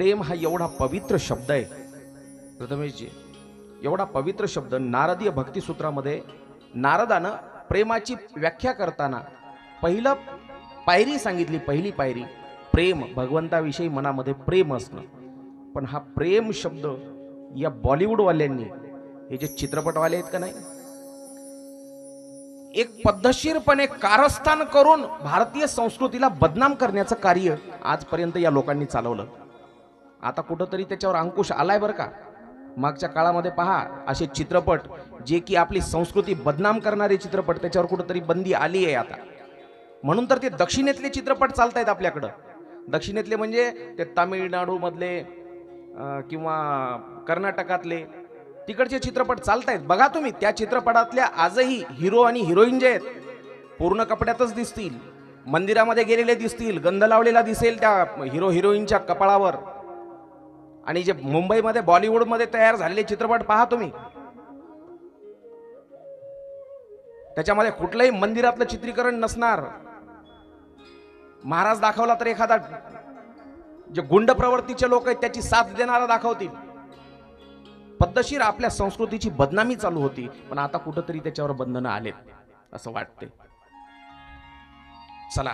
प्रेम हा एवढा पवित्र शब्द आहे. प्रथमेशजी एवढा पवित्र शब्द नारदीय भक्तिसूत्रामध्ये नारदानं प्रेमाची व्याख्या करताना पहिलं पायरी सांगितली पहिली पायरी प्रेम भगवंताविषयी मनामध्ये प्रेम असणं. पण हा प्रेम शब्द या बॉलिवूडवाल्यांनी हे जे चित्रपटवाले आहेत का नाही एक पद्धतशीरपणे कारस्थान करून भारतीय संस्कृतीला बदनाम करण्याचं कार्य आजपर्यंत या लोकांनी चालवलं. आता कुठंतरी त्याच्यावर अंकुश आलाय बरं का? मागच्या काळामध्ये पहा असे चित्रपट जे की आपली संस्कृती बदनाम करणारे चित्रपट त्याच्यावर कुठंतरी बंदी आली आहे आता. म्हणून तर ते दक्षिणेतले चित्रपट चालत आहेत आपल्याकडं. दक्षिणेतले म्हणजे ते तामिळनाडूमधले किंवा कर्नाटकातले तिकडचे चित्रपट चालत आहेत बघा तुम्ही त्या चित्रपटातल्या आजही हिरो आणि हिरोईन जे आहेत पूर्ण कपड्यातच दिसतील. मंदिरामध्ये गेलेले दिसतील गंध लावलेला दिसेल त्या हिरो हिरोईनच्या कपाळावर. आणि जे मुंबईमध्ये बॉलिवूडमध्ये तयार झालेले चित्रपट पहा तुम्ही. त्याच्यामध्ये कुठलंही मंदिरातलं चित्रीकरण नसणार. महाराज दाखवला तर एखादा जे गुंड प्रवृत्तीचे लोक आहेत त्याची साथ देणारा दाखवतील. पद्धतशीर आपल्या संस्कृतीची बदनामी चालू होती पण आता कुठंतरी त्याच्यावर बंधनं आलेत असं वाटते चला.